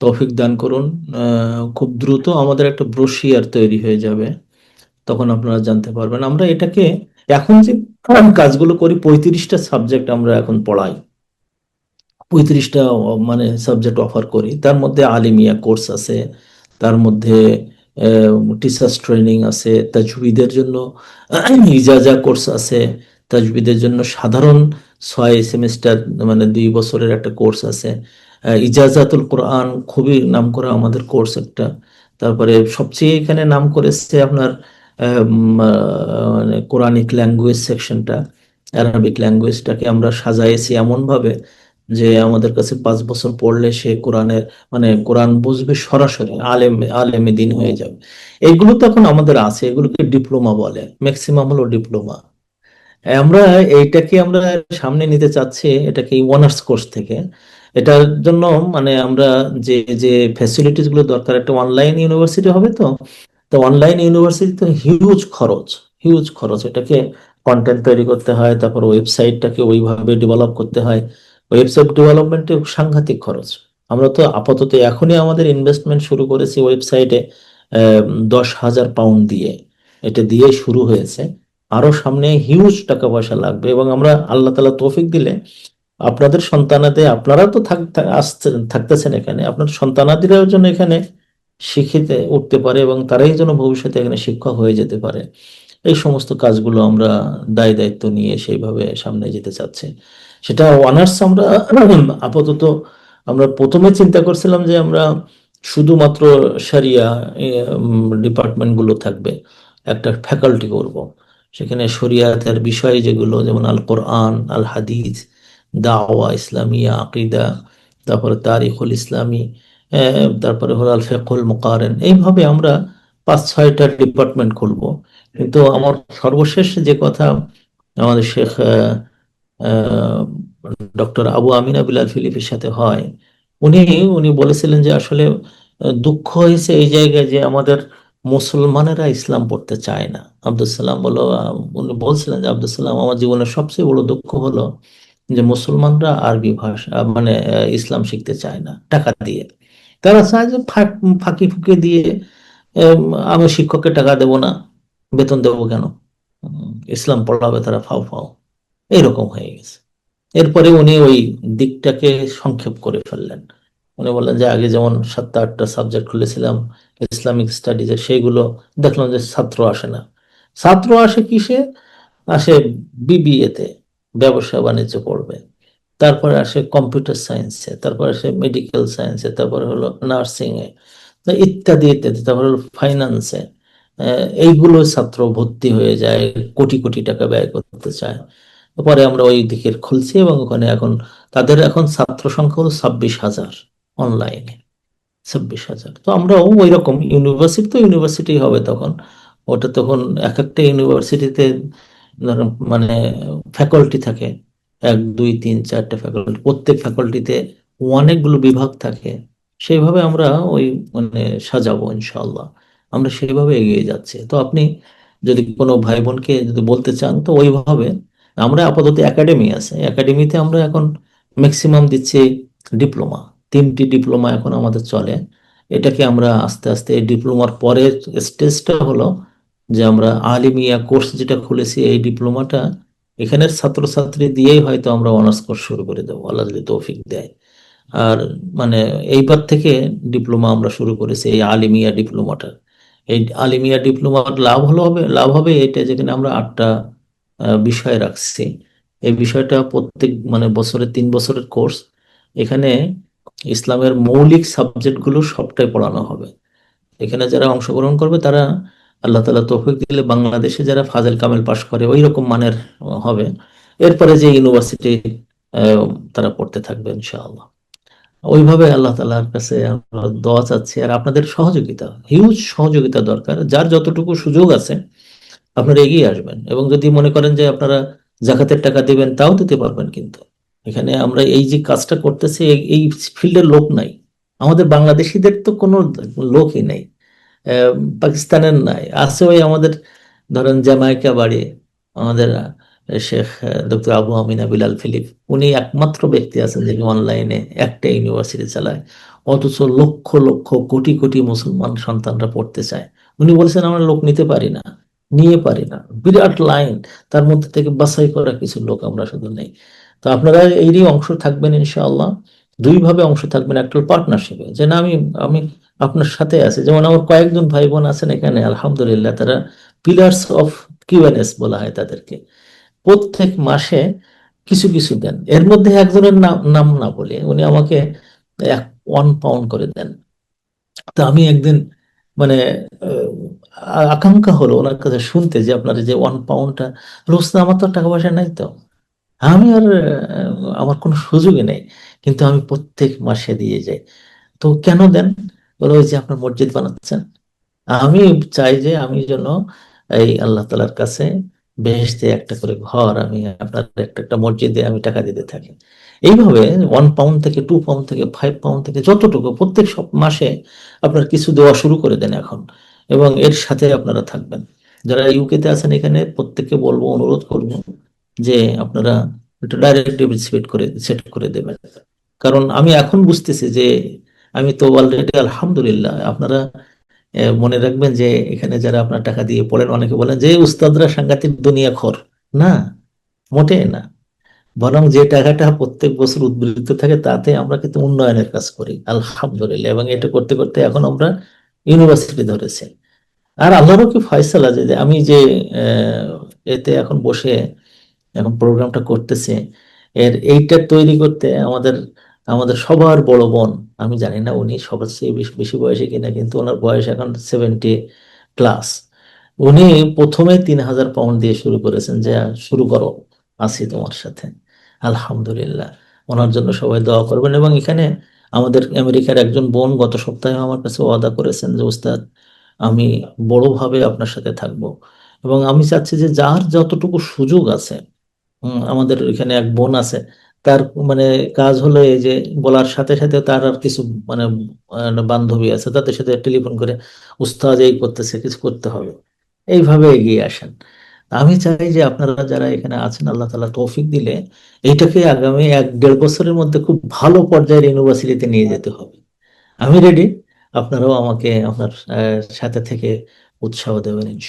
তৌফিক দান করুন। খুব দ্রুত আমাদের একটা ব্রোশিয়ার তৈরি হয়ে যাবে। তখন আপনারা জানতে পারবেন। আমরা এটাকে এখন যে কাজগুলো করি, পঁয়ত্রিশটা সাবজেক্ট আমরা এখন পড়াই। পঁয়ত্রিশটা মানে সাবজেক্ট অফার করি। তার মধ্যে আলিমিয়া কোর্স আছে, তার মধ্যে টিচার্স ট্রেনিং আছে, তাজবিদের জন্য ইজাজা কোর্স আছে, তাজবিদের জন্য সাধারণ ছয় সেমিস্টার মানে দুই বছরের একটা কোর্স আছে। ইজাজাতুল কোরআন খুবই নাম করা আমাদের কোর্স একটা। তারপরে সবচেয়ে এখানে নাম করেছে আপনার মানে কোরআনিক ল্যাঙ্গুয়েজ সেকশনটা অ্যারাবিক ল্যাঙ্গুয়েজটাকে আমরা সাজাইছি এমন ভাবে যে আমাদের কাছে পাঁচ বছর পড়লে সে কোরআনের মানে কোরআন বুঝবে সরাসরি, আলেম, আলেমে দিন হয়ে যাবে। এগুলো তো এখন আমাদের আছে, এগুলোকে ডিপ্লোমা বলে ম্যাক্সিমাম হলো ডিপ্লোমা। আমরা এইটাকে আমরা সামনে নিতে চাচ্ছি, এটাকে অনার্স কোর্স থেকে। এটার জন্য মানে আমরা যে যে ফ্যাসিলিটিসগুলো দরকার, একটা অনলাইন ইউনিভার্সিটি হবে তো তো অনলাইন ইউনিভার্সিটি তো হিউজ খরচ হিউজ খরচ। এটাকে কন্টেন্ট তৈরি করতে হয়, তারপর ওয়েবসাইটটাকে ওইভাবে ডেভেলপ করতে হয়। ওয়েবসাইট ডেভেলপমেন্টে সাংঘাতিক খরচ। আমরা তো আপাতত এখনই আমাদের ইনভেস্টমেন্ট শুরু করেছি ওয়েবসাইটে দশ হাজার পাউন্ড দিয়ে। এটা দিয়ে শুরু হয়েছে। আরও সামনে হিউজ টাকা পয়সা লাগবে এবং আমরা আল্লাহ তালা তৌফিক দিলে আপনাদের সন্তানাদে, আপনারা তো আসতে থাকতেছেন এখানে। আপনার সন্তানাদিরাও যেন এখানে শিখিতে উঠতে পারে এবং তারাই যেন ভবিষ্যতে এখানে শিক্ষক হয়ে যেতে পারে। এই সমস্ত কাজগুলো আমরা দায় দায়িত্ব নিয়ে সেইভাবে সামনে যেতে চাচ্ছি। সেটা অনার্স আমরা আপাতত আমরা প্রথমে চিন্তা করছিলাম যে আমরা শুধুমাত্র সারিয়া ডিপার্টমেন্টগুলো থাকবে। একটা ফ্যাকাল্টি করব। সেখানে শরিয়াতের বিষয় যেগুলো, যেমন আল কোরআন আল হাদিস দাওয়া ইসলামিয়া আকিদা, তারপরে তারিখুল ইসলামী তারপরে হলো আল ফেকুল মোকারেন। এইভাবে আমরা পাঁচ, ছয়টা ডিপার্টমেন্ট খুলবো। কিন্তু আমার সর্বশেষ যে কথা আমাদের Sheikh doctor Abu Amina Bilal ফিলিপের সাথে হয়, উনি উনি বলেছিলেন যে আসলে দুঃখ হয়েছে এই জায়গায় যে আমাদের মুসলমানেরা ইসলাম পড়তে চায় না। আব্দুল সালাম বলো উনি বলছিলেন যে আব্দুল সালাম, আমার জীবনের সবচেয়ে বড় দুঃখ হলো যে মুসলমানরা আরবি ভাষা মানে ইসলাম শিখতে চায় না, টাকা দিয়ে। তারা চায় যে ফাঁক, ফাঁকি দিয়ে আমি শিক্ষককে টাকা দেব না, বেতন দেবো কেন? ইসলাম পড়াবে তারা ফাও ফাও। এইরকম হয়ে গেছে। এরপরে উনি ওই দিকটাকে সংক্ষেপ করে ফেললেন। উনি বললেন যে, আগে যেমন সাতটা আটটা সাবজেক্ট খুলেছিলাম, ইসলামিক স্টাডিজের সেইগুলো দেখলাম যে ছাত্র আসে না। ছাত্র আসে কিসে? আসে বিবিএ তে। ব্যবসা বাণিজ্য পড়বে তারপরে আসে কম্পিউটার সায়েন্সে তারপরে আসে মেডিকেল সায়েন্সে তারপরে হলো নার্সিং এ ইত্যাদি ইত্যাদি, তারপরে হলো ফাইন্যান্সে এইগুলো ছাত্র ভর্তি হয়ে যায়, কোটি কোটি টাকা ব্যয় করতে চায়। পরে আমরা ওই দিকের খুলছি এবং ওখানে এখন তাদের এখন ছাত্র সংখ্যা হলো ছাব্বিশ হাজার অনলাইনে ছাব্বিশ হাজার। তো আমরাও ওই রকম ইউনিভার্সিটি তো ইউনিভার্সিটি হবে তখন। ওটা তখন এক একটা ইউনিভার্সিটিতে মানে ফ্যাকাল্টি থাকে, এক, দুই, তিন, চারটে ফ্যাকাল্টি প্রত্যেক ফ্যাকাল্টিতে অনেকগুলো বিভাগ থাকে, সেইভাবে আমরা ওই মানে সাজাবো ইনশাল্লাহ আমরা সেইভাবে এগিয়ে যাচ্ছি। তো আপনি যদি কোনো ভাই বোনকে যদি বলতে চান, তো ওইভাবে আমরা আপাতত একাডেমি আছে। একাডেমিতে আমরা এখন ম্যাক্সিমাম দিচ্ছি ডিপ্লোমা তিনটি ডিপ্লোমা এখন আমাদের চলে। এটাকে আমরা আস্তে আস্তে ডিপ্লোমার পরের স্টেজটা হলো যে আমরা আলিমিয়া কোর্স যেটা খুলেছি, এই ডিপ্লোমাটা এখানের ছাত্রছাত্রী দিয়েই হয়তো আমরা অনার্স কোর্স শুরু করে দেবো, আল্লাহ যদি তৌফিক দেয়। আর মানে এইবার থেকে ডিপ্লোমা আমরা শুরু করেছি, এই আলিমিয়া ডিপ্লোমাটা। এই আলিমিয়া ডিপ্লোমার লাভ হলো হবে, লাভ হবে এটা যেখানে আমরা আটটা বিষয় রাখছি। এই বিষয়টা প্রত্যেক মানে বছরে তিন বছরের কোর্স। এখানে ইসলামের মৌলিক সাবজেক্টগুলো সবটাই পড়ানো হবে। এখানে যারা অংশগ্রহণ করবে তারা আল্লাহ তালা তৌফিক দিলে বাংলাদেশে যারা ফাজেল কামেল পাশ করে ওই রকম মানের হবে। এরপরে যে ইউনিভার্সিটি তারা পড়তে থাকবে ইনশাআল্লাহ। ওইভাবে আল্লাহ তালার কাছে দোয়া চাচ্ছি। আর আপনাদের সহযোগিতা হিউজ সহযোগিতা দরকার। যার যতটুকু সুযোগ আছে, আপনারা এগিয়ে আসবেন। এবং যদি মনে করেন যে আপনারা জাকাতের টাকা দিবেন, তাও দিতে পারবেন কিন্তু। এখানে আমরা এই যে কাজটা করতেছি এই- ফিল্ডের লোক নাই। আমাদের বাংলাদেশিদের তো কোনো লোকই নেই। পাকিস্তানের নাই। আছে ওই আমাদের, ধরেন জ্যামাইকা বাড়ি, আমাদের Sheikh doctor Abu Amina Bilal Philip, উনি একমাত্র ব্যক্তি আছেন যিনি অনলাইনে একটা ইউনিভার্সিটি চালায়। অথচ লক্ষ লক্ষ, কোটি কোটি মুসলমান সন্তানরা পড়তে চায়। উনি বলেছেন, আমরা লোক নিতে পারি না, নিয়ে পারি না। বিরাট লাইন তার মধ্যে থেকে বাছাই করা কিছু লোক আমরা শুধু নেই। তো আপনারা এরই অংশ থাকবেন ইনশাআল্লাহ। দুইভাবে অংশ থাকবেন, একটা পার্টনারশিপে যে না, আমি আমি আপনার সাথে আছে। যেমন আমার কয়েকজন ভাই বোন আছেন এখানে, আলহামদুলিল্লাহ, তারা পিলার্স অফ কিউএনএস বলা হয় তাদেরকে। প্রত্যেক মাসে কিছু কিছু দেন। এর মধ্যে একজনের নাম না বলে উনি আমাকে এক ওয়ান পাউন্ড করে দেন। তো আমি একদিন মানে আকাঙ্ক্ষা হলো ওনার কাছে শুনতে যে আপনার যে ওয়ান পাউন্ডটা রোজ তো আমার তো টাকা পয়সা নাই তো। আমি আর আমার কোনো সুযোগই নেই। কিন্তু আমি প্রত্যেক মাসে দিয়ে যাই। তো কেন দেন? বলে ওই যে আপনার মসজিদ বানাচ্ছেন। আমি চাই যে আমি যেন এই আল্লাহ তালার কাছে বেহেশতে একটা করে ঘর, আমি আপনার একটা একটা মসজিদে আমি টাকা দিতে থাকি। এইভাবে ওয়ান পাউন্ড থেকে টু পাউন্ড থেকে ফাইভ পাউন্ড থেকে যতটুকু প্রত্যেক সব মাসে আপনার কিছু দেওয়া শুরু করে দেন এখন। এবং এর সাথে আপনারা থাকবেন। যারা ইউকেতে আছেন এখানে প্রত্যেককে বলব, অনুরোধ করব যে আপনারা একটু ডাইরেক্ট ডেবিট করে সেট করে দেবেন। কারণ আমি এখন বুঝতেছি যে আমি তো অলরেডি আলহামদুলিল্লাহ, আপনারা মনে রাখবেন যে এখানে যারা আপনার টাকা দিয়ে পড়েন, অনেকে বলেন যে উস্তাদরা সাংঘাতিক দুনিয়া খোর। না মোটে না। বরং যে টাকাটা প্রত্যেক বছর উদ্বৃত্ত থাকে, তাতে আমরা কিন্তু উন্নয়নের কাজ করি, আলহামদুলিল্লাহ। এবং এটা করতে করতে এখন আমরা ইউনিভার্সিটি ধরেছি। আর আল্লাহরও কি ফয়সালা যে আমি যে এতে এখন বসে এখন প্রোগ্রামটা করতেছে, এর এইটা তৈরি করতে আমাদের আমাদের সবার বড় বোন, আমি জানি না উনি সবার চেয়ে বেশি বেশি বয়সে কিনা, কিন্তু ওনার বয়স এখন সেভেন্টি প্লাস উনি প্রথমে তিন হাজার পাউন্ড দিয়ে শুরু করেছেন, যে শুরু করো, আছি তোমার সাথে। আলহামদুলিল্লাহ। ওনার জন্য সবাই দোয়া করবেন, এবং এখানে আমাদের আমেরিকার একজন বোন গত সপ্তাহে আমার কাছে ওয়াদা করেছেন যে, উস্তাদ, আমি বড়ভাবে আপনার সাথে থাকব। এবং আমি চাচ্ছি যে, যার যতটুকু সুযোগ আছে আমাদের এখানে এক বোন আছে তার মানে কাজ হলো এই যে বলার সাথে সাথে তার আর কিছু মানে বান্ধবী আছে, তাদের সাথে টেলিফোন করে, উস্তাদ এই করতেছে, কিছু করতে হবে। এইভাবে এগিয়ে আসেন। আমি চাই যে আপনারা যারা এখানে আছেন, আল্লাহ তালা তৌফিক দিলে এইটাকে আগামী এক দেড় বছরের মধ্যে খুব ভালো পর্যায়ের ইউনিভার্সিটিতে নিয়ে যেতে হবে। আমি রেডি আপনারাও আমাকে, আপনার সাথে থেকে উৎসাহ দেবেন